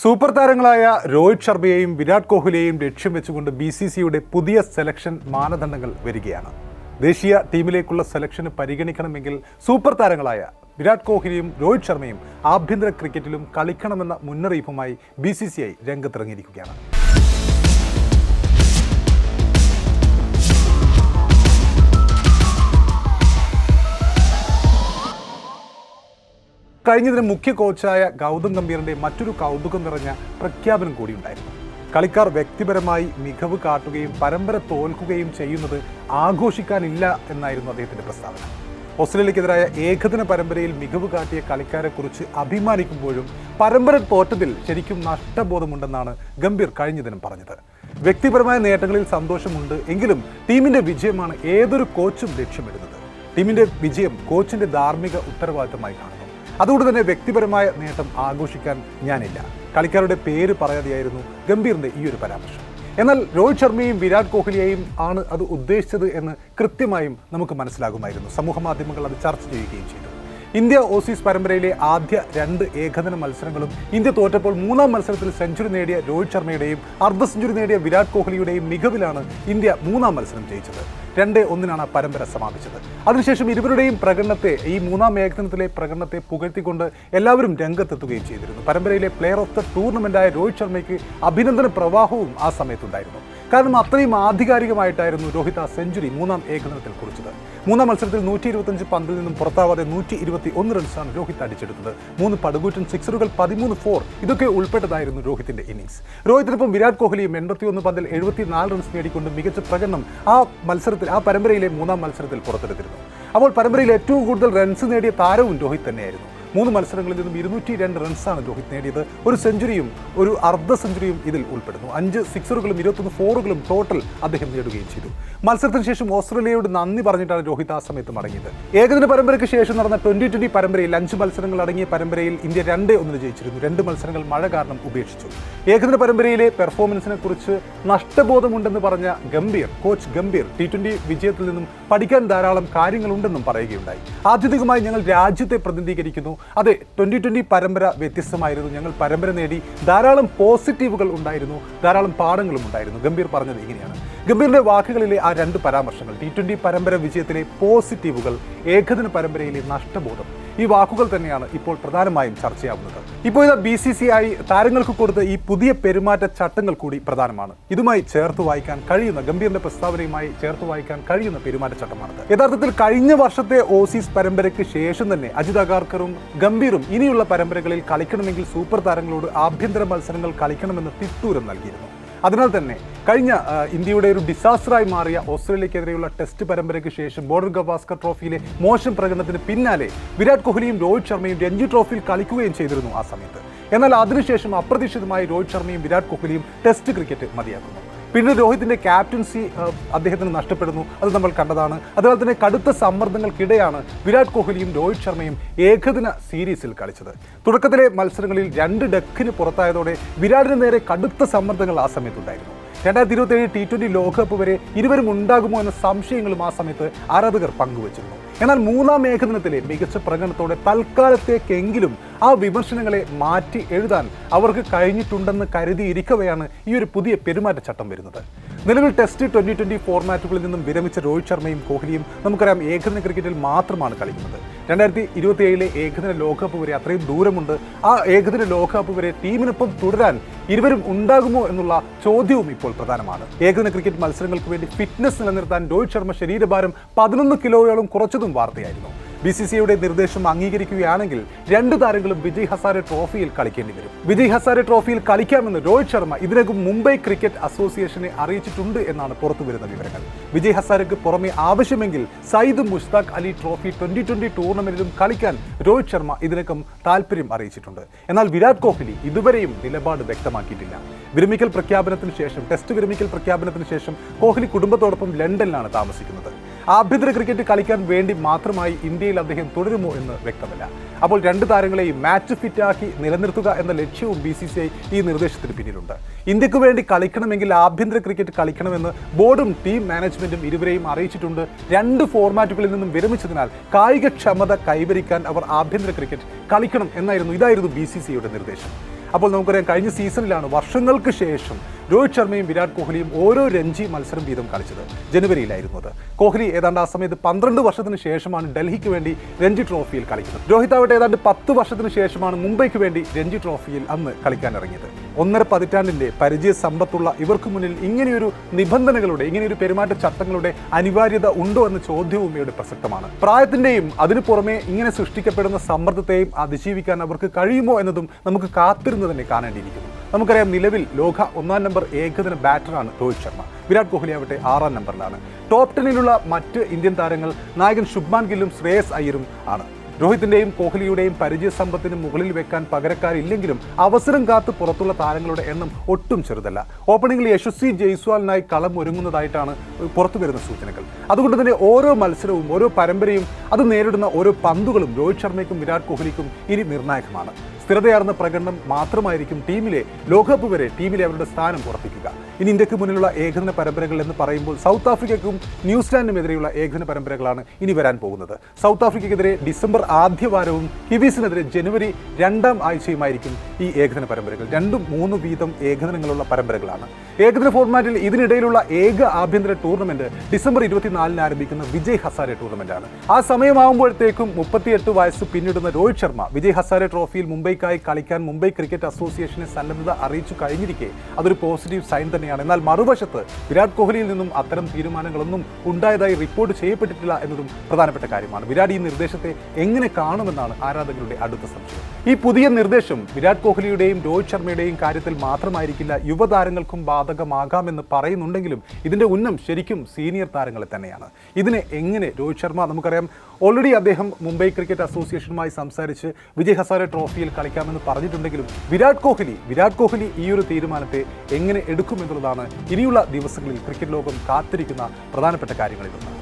Super താരങ്ങളായ രോഹിത് ശർമ്മയെയും വിരാട് കോഹ്ലിയെയും ലക്ഷ്യം വെച്ചുകൊണ്ട് ബി സി സിയുടെ പുതിയ സെലക്ഷൻ മാനദണ്ഡങ്ങൾ വരികയാണ്. ദേശീയ ടീമിലേക്കുള്ള സെലക്ഷന് പരിഗണിക്കണമെങ്കിൽ സൂപ്പർ താരങ്ങളായ വിരാട് കോഹ്ലിയും രോഹിത് ശർമ്മയും ആഭ്യന്തര ക്രിക്കറ്റിലും കളിക്കണമെന്ന മുന്നറിയിപ്പുമായി ബി സി സി ഐ രംഗത്തിറങ്ങിയിരിക്കുകയാണ്. കഴിഞ്ഞതിന് മുഖ്യ കോച്ചായ ഗൗതം ഗംഭീറിന്റെ മറ്റൊരു കൗതുകം നിറഞ്ഞ പ്രഖ്യാപനം കൂടിയുണ്ടായിരുന്നു. കളിക്കാർ വ്യക്തിപരമായി മികവ് കാട്ടുകയും പരമ്പര തോൽക്കുകയും ചെയ്യുന്നത് ആഘോഷിക്കാനില്ല എന്നായിരുന്നു അദ്ദേഹത്തിന്റെ പ്രസ്താവന. ഓസ്ട്രേലിയക്കെതിരായ ഏകദിന പരമ്പരയിൽ മികവ് കാട്ടിയ കളിക്കാരെക്കുറിച്ച് അഭിമാനിക്കുമ്പോഴും പരമ്പര തോറ്റതിൽ ശരിക്കും നഷ്ടബോധമുണ്ടെന്നാണ് ഗംഭീർ കഴിഞ്ഞ ദിനം പറഞ്ഞത്. വ്യക്തിപരമായ നേട്ടങ്ങളിൽ സന്തോഷമുണ്ട് എങ്കിലും ടീമിന്റെ വിജയമാണ് ഏതൊരു കോച്ചും ലക്ഷ്യമിടുന്നത്. ടീമിന്റെ വിജയം കോച്ചിന്റെ ധാർമ്മിക ഉത്തരവാദിത്തമായി കാണുന്നു. അതുകൊണ്ട് തന്നെ വ്യക്തിപരമായ നേട്ടം ആഘോഷിക്കാൻ ഞാനില്ല. കളിക്കാരുടെ പേര് പറയാതെയായിരുന്നു ഗംഭീറിന്റെ ഈ ഒരു പരാമർശം. എന്നാൽ രോഹിത് ശർമ്മയും വിരാട് കോഹ്ലിയെയും ആണ് അത് ഉദ്ദേശിച്ചത് എന്ന് കൃത്യമായും നമുക്ക് മനസ്സിലാകുമായിരുന്നു. സമൂഹ മാധ്യമങ്ങൾ അത് ചർച്ച ചെയ്യുകയും ചെയ്തു. ഇന്ത്യ ഓസീസ് പരമ്പരയിലെ ആദ്യ രണ്ട് ഏകദിന മത്സരങ്ങളും ഇന്ത്യ തോറ്റപ്പോൾ മൂന്നാം മത്സരത്തിൽ സെഞ്ചുറി നേടിയ രോഹിത് ശർമ്മയുടെയും അർദ്ധ സെഞ്ചുറി നേടിയ വിരാട് കോഹ്ലിയുടെയും മികവിലാണ് ഇന്ത്യ മൂന്നാം മത്സരം ജയിച്ചത്. രണ്ട് ഒന്നിനാണ് പരമ്പര സമാപിച്ചത്. അതിനുശേഷം ഇരുവരുടെയും പ്രകടനത്തെ ഈ മൂന്നാം ഏകദിനത്തിലെ പ്രകടനത്തെ പുകഴ്ത്തിക്കൊണ്ട് എല്ലാവരും രംഗത്തെത്തുകയും ചെയ്തിരുന്നു. പരമ്പരയിലെ പ്ലെയർ ഓഫ് ദ ടൂർണമെന്റായ രോഹിത് ശർമ്മയ്ക്ക് അഭിനന്ദന പ്രവാഹവും ആ സമയത്തുണ്ടായിരുന്നു. കാരണം അത്രയും ആധികാരികമായിട്ടായിരുന്നു രോഹിത് ആ സെഞ്ചുറി മൂന്നാം ഏകദിനത്തിൽ കുറിച്ചത്. മൂന്നാം മത്സരത്തിൽ നൂറ്റി ഇരുപത്തഞ്ച് പന്തിൽ നിന്നും പുറത്താവാതെ നൂറ്റി ഇരുപത്തി ഒന്ന് റൺസാണ് രോഹിത് അടിച്ചെടുത്തത്. മൂന്ന് പടുകൂറ്റൻ സിക്സറുകൾ പതിമൂന്ന് ഫോർ ഇതൊക്കെ ഉൾപ്പെട്ടതായിരുന്നു രോഹിത്തിന്റെ ഇന്നിംഗ്സ് രോഹിത്തിനൊപ്പം വിരാട് കോഹ്ലിയും എൺപത്തിയൊന്ന് പന്തിൽ എഴുപത്തിനാല് റൺസ് നേടിക്കൊണ്ട് മികച്ച പ്രകടനം ആ മത്സരത്തിൽ ആ പരമ്പരയിലെ മൂന്നാം മത്സരത്തിൽ പുറത്തെടുത്തിരുന്നു. അപ്പോൾ പരമ്പരയിൽ ഏറ്റവും കൂടുതൽ റൺസ് നേടിയ താരവും രോഹിത് തന്നെയായിരുന്നു. മൂന്ന് മത്സരങ്ങളിൽ നിന്നും ഇരുന്നൂറ്റി രണ്ട് റൺസാണ് രോഹിത് നേടിയത്. ഒരു സെഞ്ചുറിയും ഒരു അർദ്ധ സെഞ്ചുറിയും ഇതിൽ ഉൾപ്പെടുന്നു. അഞ്ച് സിക്സറുകളും ഇരുപത്തൊന്ന് ഫോറുകളും ടോട്ടൽ അദ്ദേഹം നേടുകയും ചെയ്തു. മത്സരത്തിന് ശേഷം ഓസ്ട്രേലിയയോട് നന്ദി പറഞ്ഞിട്ടാണ് രോഹിത് ആ സമയത്ത് മടങ്ങിയത്. ഏകദിന പരമ്പരയ്ക്ക് ശേഷം നടന്ന ട്വന്റി ട്വന്റി പരമ്പരയിൽ അഞ്ച് മത്സരങ്ങൾ അടങ്ങിയ പരമ്പരയിൽ ഇന്ത്യ രണ്ട് ഒന്നിന് ജയിച്ചിരുന്നു. രണ്ട് മത്സരങ്ങൾ മഴ കാരണം ഉപേക്ഷിച്ചു. ഏകദിന പരമ്പരയിലെ പെർഫോമൻസിനെ കുറിച്ച് നഷ്ടബോധമുണ്ടെന്ന് പറഞ്ഞ Gambhir coach Gambhir T twenty വിജയത്തിൽ നിന്നും പഠിക്കാൻ ധാരാളം കാര്യങ്ങളുണ്ടെന്നും പറയുകയുണ്ടായി. ആത്യന്തികമായി ഞങ്ങൾ രാജ്യത്തെ പ്രതിനിധീകരിക്കുന്നു. അതെ ട്വന്റി ട്വന്റി പരമ്പര വ്യത്യസ്തമായിരുന്നു. ഞങ്ങൾ പരമ്പര നേടി ധാരാളം പോസിറ്റീവുകൾ ഉണ്ടായിരുന്നു. ധാരാളം പാഠങ്ങളും ഉണ്ടായിരുന്നു. ഗംഭീർ പറഞ്ഞത് ഇങ്ങനെയാണ്. ഗംഭീറിന്റെ വാക്കുകളിലെ ആ രണ്ട് പരാമർശങ്ങൾ ടി ട്വന്റി പരമ്പര വിജയത്തിലെ പോസിറ്റീവുകൾ ഏകദിന പരമ്പരയിലെ നഷ്ടബോധം ഈ വാക്കുകൾ തന്നെയാണ് ഇപ്പോൾ പ്രധാനമായും ചർച്ചയാവുന്നത്. ഇപ്പോൾ ഇത് ബി സി സി ആയി താരങ്ങൾക്ക് കൊടുത്ത ഈ പുതിയ പെരുമാറ്റ ചട്ടങ്ങൾ കൂടി പ്രധാനമാണ്. ഇതുമായി ചേർത്ത് വായിക്കാൻ കഴിയുന്ന ഗംഭീറിന്റെ പ്രസ്താവനയുമായി ചേർത്ത് വായിക്കാൻ കഴിയുന്ന പെരുമാറ്റച്ചട്ടമാണത് യഥാർത്ഥത്തിൽ കഴിഞ്ഞ വർഷത്തെ ഓസീസ് പരമ്പരയ്ക്ക് ശേഷം തന്നെ അജിത് അഗാർക്കറും ഗംഭീറും ഇനിയുള്ള പരമ്പരകളിൽ കളിക്കണമെങ്കിൽ സൂപ്പർ താരങ്ങളോട് ആഭ്യന്തര മത്സരങ്ങൾ കളിക്കണമെന്ന് തിട്ടൂരം നൽകിയിരുന്നു. അതിനാൽ തന്നെ കഴിഞ്ഞ ഇന്ത്യയുടെ ഒരു ഡിസാസ്റ്ററായി മാറിയ ഓസ്ട്രേലിയക്കെതിരെയുള്ള ടെസ്റ്റ് പരമ്പരയ്ക്ക് ശേഷം ബോർഡർ ഗവാസ്കർ ട്രോഫിയിലെ മോശം പ്രകടനത്തിന് പിന്നാലെ വിരാട് കോഹ്ലിയും രോഹിത് ശർമ്മയും രഞ്ജി ട്രോഫിയിൽ കളിക്കുകയും ചെയ്തിരുന്നു ആ സമയത്ത്. എന്നാൽ അതിനുശേഷം അപ്രതീക്ഷിതമായി രോഹിത് ശർമ്മയും വിരാട് കോഹ്ലിയും ടെസ്റ്റ് ക്രിക്കറ്റ് മതിയാക്കുന്നു. പിന്നെ രോഹിത്തിന്റെ ക്യാപ്റ്റൻസി അദ്ദേഹത്തിന് നഷ്ടപ്പെടുന്നു. അത് നമ്മൾ കണ്ടതാണ്. അതുപോലെ തന്നെ കടുത്ത സമ്മർദ്ദങ്ങൾക്കിടെയാണ് വിരാട് കോഹ്ലിയും രോഹിത് ശർമ്മയും ഏകദിന സീരീസിൽ കളിച്ചത്. തുടക്കത്തിലെ മത്സരങ്ങളിൽ രണ്ട് ഡക്കിന് പുറത്തായതോടെ വിരാടിന് നേരെ കടുത്ത സമ്മർദ്ദങ്ങൾ ആ സമയത്തുണ്ടായിരുന്നു. രണ്ടായിരത്തി ഇരുപത്തി ഏഴ് ടി ട്വന്റി ലോകകപ്പ് വരെ ഇരുവരും ഉണ്ടാകുമോ എന്ന സംശയങ്ങളും ആ സമയത്ത് ആരാധകർ പങ്കുവച്ചിരുന്നു. എന്നാൽ മൂന്നാം ഏകദിനത്തിലെ മികച്ച പ്രകടനത്തോടെ തൽക്കാലത്തേക്കെങ്കിലും ആ വിമർശനങ്ങളെ മാറ്റി എഴുതാൻ അവർക്ക് കഴിഞ്ഞിട്ടുണ്ടെന്ന് കരുതിയിരിക്കവെയാണ് ഈ ഒരു പുതിയ പെരുമാറ്റച്ചട്ടം വരുന്നത്. നിലവിൽ ടെസ്റ്റ് ട്വന്റി ട്വന്റി ഫോർമാറ്റുകളിൽ നിന്നും വിരമിച്ച രോഹിത് ശർമ്മയും കോഹ്ലിയും നമുക്കറിയാം ഏകദിന ക്രിക്കറ്റിൽ മാത്രമാണ് കളിക്കുന്നത്. രണ്ടായിരത്തി ഇരുപത്തി ഏഴിലെ ഏകദിന ലോകകപ്പ് വരെ അത്രയും ദൂരമുണ്ട്. ആ ഏകദിന ലോകകപ്പ് വരെ ടീമിനൊപ്പം തുടരാൻ ഇരുവരും ഉണ്ടാകുമോ എന്നുള്ള ചോദ്യവും ഇപ്പോൾ പ്രധാനമാണ്. ഏകദിന ക്രിക്കറ്റ് മത്സരങ്ങൾക്ക് വേണ്ടി ഫിറ്റ്നസ് നിലനിർത്താൻ രോഹിത് ശർമ്മ ശരീരഭാരം പതിനൊന്ന് കിലോയോളം കുറച്ചതും വാർത്തയായിരുന്നു. ബി സി സിയുടെ നിർദ്ദേശം അംഗീകരിക്കുകയാണെങ്കിൽ രണ്ട് താരങ്ങളും വിജയ് ഹസാരെ ട്രോഫിയിൽ കളിക്കേണ്ടി വരും. വിജയ് ഹസാരെ ട്രോഫിയിൽ കളിക്കാമെന്ന് രോഹിത് ശർമ്മ ഇതിനകം മുംബൈ ക്രിക്കറ്റ് അസോസിയേഷനെ അറിയിച്ചിട്ടുണ്ട് എന്നാണ് പുറത്തുവരുന്ന വിവരങ്ങൾ. വിജയ് ഹസാരയ്ക്ക് പുറമെ ആവശ്യമെങ്കിൽ Syed Mushtaq Ali trophy twenty twenty ടൂർണമെന്റിലും കളിക്കാൻ രോഹിത് ശർമ്മ ഇതിനകം താല്പര്യം അറിയിച്ചിട്ടുണ്ട്. എന്നാൽ വിരാട് കോഹ്ലി ഇതുവരെയും നിലപാട് വ്യക്തമാക്കിയിട്ടില്ല. വിരമിക്കൽ പ്രഖ്യാപനത്തിന് ശേഷം ടെസ്റ്റ് വിരമിക്കൽ പ്രഖ്യാപനത്തിന് ശേഷം കോഹ്ലി കുടുംബത്തോടൊപ്പം ലണ്ടനിലാണ് താമസിക്കുന്നത്. ആഭ്യന്തര ക്രിക്കറ്റ് കളിക്കാൻ വേണ്ടി മാത്രമായി ഇന്ത്യയിൽ അദ്ദേഹം തുടരുമോ എന്ന് വ്യക്തമല്ല. അപ്പോൾ രണ്ട് താരങ്ങളെയും മാച്ച് ഫിറ്റാക്കി നിലനിർത്തുക എന്ന ലക്ഷ്യവും ബി സി സി ഐ ഈ നിർദ്ദേശത്തിന് പിന്നിലുണ്ട്. ഇന്ത്യയ്ക്ക് വേണ്ടി കളിക്കണമെങ്കിൽ ആഭ്യന്തര ക്രിക്കറ്റ് കളിക്കണമെന്ന് ബോർഡും ടീം മാനേജ്മെന്റും ഇരുവരെയും അറിയിച്ചിട്ടുണ്ട്. രണ്ട് ഫോർമാറ്റുകളിൽ നിന്നും വിരമിച്ചതിനാൽ കായികക്ഷമത കൈവരിക്കാൻ അവർ ആഭ്യന്തര ക്രിക്കറ്റ് കളിക്കണം എന്നായിരുന്നു ഇതായിരുന്നു ബി സി നിർദ്ദേശം. അപ്പോൾ നമുക്കറിയാം കഴിഞ്ഞ സീസണിലാണ് വർഷങ്ങൾക്ക് ശേഷം രോഹിത് ശർമ്മയും വിരാട് കോഹ്ലിയും ഓരോ രഞ്ജി മത്സരം വീതം കളിച്ചത്. ജനുവരിയിലായിരുന്നു അത്. കോഹ്ലി ഏതാണ്ട് ആ സമയത്ത് പന്ത്രണ്ട് വർഷത്തിന് ശേഷമാണ് ഡൽഹിക്ക് വേണ്ടി രഞ്ജി ട്രോഫിയിൽ കളിക്കുന്നത്. രോഹിത് ആവട്ടെ ഏതാണ്ട് പത്ത് വർഷത്തിന് ശേഷമാണ് മുംബൈക്ക് വേണ്ടി രഞ്ജി ട്രോഫിയിൽ അന്ന് കളിക്കാൻ ഇറങ്ങിയത്. ഒന്നര പതിറ്റാണ്ടിന്റെ പരിചയ സമ്പത്തുള്ള ഇവർക്ക് മുന്നിൽ ഇങ്ങനെയൊരു നിബന്ധനകളുടെ ഇങ്ങനെയൊരു പെരുമാറ്റ ചട്ടങ്ങളുടെ അനിവാര്യത ഉണ്ടോ എന്ന ചോദ്യവും ഇവിടെ പ്രസക്തമാണ്. പ്രായത്തിന്റെയും അതിനു പുറമെ ഇങ്ങനെ സൃഷ്ടിക്കപ്പെടുന്ന സമ്മർദ്ദത്തെയും അതിജീവിക്കാൻ അവർക്ക് കഴിയുമോ എന്നതും നമുക്ക് കാത്തിരുന്ന് തന്നെ കാണേണ്ടിയിരിക്കുന്നു. നമുക്കറിയാം നിലവിൽ ലോക ഒന്നാം നമ്പർ ഏകദിന ബാറ്ററാണ് രോഹിത് ശർമ്മ. വിരാട് കോഹ്ലി ആവട്ടെ ആറാം നമ്പറിലാണ്. ടോപ്പ് ടെന്നിലുള്ള മറ്റ് ഇന്ത്യൻ താരങ്ങൾ നായകൻ ശുഭ്മാൻ ഗില്ലും ശ്രേയസ് അയ്യരും ആണ്. രോഹിത്തിന്റെയും കോഹ്ലിയുടെയും പരിചയ സമ്പത്തിന് മുകളിൽ വെക്കാൻ പകരക്കാരില്ലെങ്കിലും അവസരം കാത്ത് പുറത്തുള്ള താരങ്ങളുടെ എണ്ണം ഒട്ടും ചെറുതല്ല. ഓപ്പണിംഗിൽ യശസ്വി ജയ്സ്വാലിനായി കളം ഒരുങ്ങുന്നതായിട്ടാണ് പുറത്തു വരുന്ന സൂചനകൾ. അതുകൊണ്ട് തന്നെ ഓരോ മത്സരവും ഓരോ പരമ്പരയും അത് നേരിടുന്ന ഓരോ പന്തുകളും രോഹിത് ശർമ്മയ്ക്കും വിരാട് കോഹ്ലിക്കും ഇനി നിർണായകമാണ്. സ്ഥിരതയാർന്ന പ്രകടനം മാത്രമായിരിക്കും ടീമിലെ ലോകകപ്പ് വരെ ടീമിലെ അവരുടെ സ്ഥാനം ഉറപ്പിക്കുക. ഇനി ഇന്ത്യയ്ക്ക് മുന്നിലുള്ള ഏകദിന പരമ്പരകൾ എന്ന് പറയുമ്പോൾ സൗത്ത് ആഫ്രിക്കയ്ക്കും ന്യൂസിലാൻഡിനുമെതിരെയുള്ള ഏകദിന പരമ്പരകളാണ് ഇനി വരാൻ പോകുന്നത്. സൗത്ത് ആഫ്രിക്കയ്ക്കെതിരെ ഡിസംബർ ആദ്യവാരവും കിവീസിനെതിരെ ജനുവരി രണ്ടാം ആഴ്ചയുമായിരിക്കും ഈ ഏകദിന പരമ്പരകൾ. രണ്ടും മൂന്ന് വീതം ഏകദിനങ്ങളുള്ള പരമ്പരകളാണ്. ഏകദിന ഫോർമാറ്റിൽ ഇതിനിടയിലുള്ള ഏക ആഭ്യന്തര ടൂർണമെന്റ് ഡിസംബർ ഇരുപത്തിനാലിന് ആരംഭിക്കുന്ന വിജയ് ഹസാരെ ടൂർണമെന്റാണ് ആ സമയമാകുമ്പോഴത്തേക്കും മുപ്പത്തിയെട്ട് വയസ്സ് പിന്നിടുന്ന രോഹിത് ശർമ്മ വിജയ് ഹസാരെ ട്രോഫിയിൽ മുംബൈക്കായി കളിക്കാൻ മുംബൈ ക്രിക്കറ്റ് അസോസിയേഷനെ സന്നദ്ധത അറിയിച്ചു കഴിഞ്ഞിരിക്കെ അതൊരു പോസിറ്റീവ് സൈൻ തന്നെയാണ്. എന്നാൽ മറുവശത്ത് വിരാട് കോഹ്ലിയിൽ നിന്നും അത്തരം തീരുമാനങ്ങളൊന്നും ഉണ്ടായതായി റിപ്പോർട്ട് ചെയ്യപ്പെട്ടിട്ടില്ല എന്നതും പ്രധാനപ്പെട്ട കാര്യമാണ്. വിരാട് ഈ നിർദ്ദേശത്തെ എങ്ങനെ കാണുമെന്നാണ് ആരാധകരുടെ അടുത്ത സംശയം. ഈ പുതിയ നിർദ്ദേശം വിരാട് കോഹ്ലിയുടെയും രോഹിത് ശർമ്മയുടെയും കാര്യത്തിൽ മാത്രമായിരിക്കില്ല യുവതാരങ്ങൾക്കും ബാധകമാകാമെന്ന് പറയുന്നുണ്ടെങ്കിലും ഇതിന്റെ ഉന്നം ശരിക്കും സീനിയർ താരങ്ങളെ തന്നെയാണ്. ഇതിനെ എങ്ങനെ രോഹിത് ശർമ്മ നമുക്കറിയാം ഓൾറെഡി അദ്ദേഹം മുംബൈ ക്രിക്കറ്റ് അസോസിയേഷനുമായി സംസാരിച്ച് വിജയ് ഹസാരെ ട്രോഫിയിൽ കളിക്കാമെന്ന് പറഞ്ഞിട്ടുണ്ടെങ്കിലും വിരാട് കോഹ്ലി വിരാട് കോഹ്ലി ഈ ഒരു തീരുമാനത്തെ എങ്ങനെ എടുക്കുമെന്നുള്ളതാണ് ഇനിയുള്ള ദിവസങ്ങളിൽ ക്രിക്കറ്റ് ലോകം കാത്തിരിക്കുന്ന പ്രധാനപ്പെട്ട കാര്യങ്ങളിലൊന്ന്.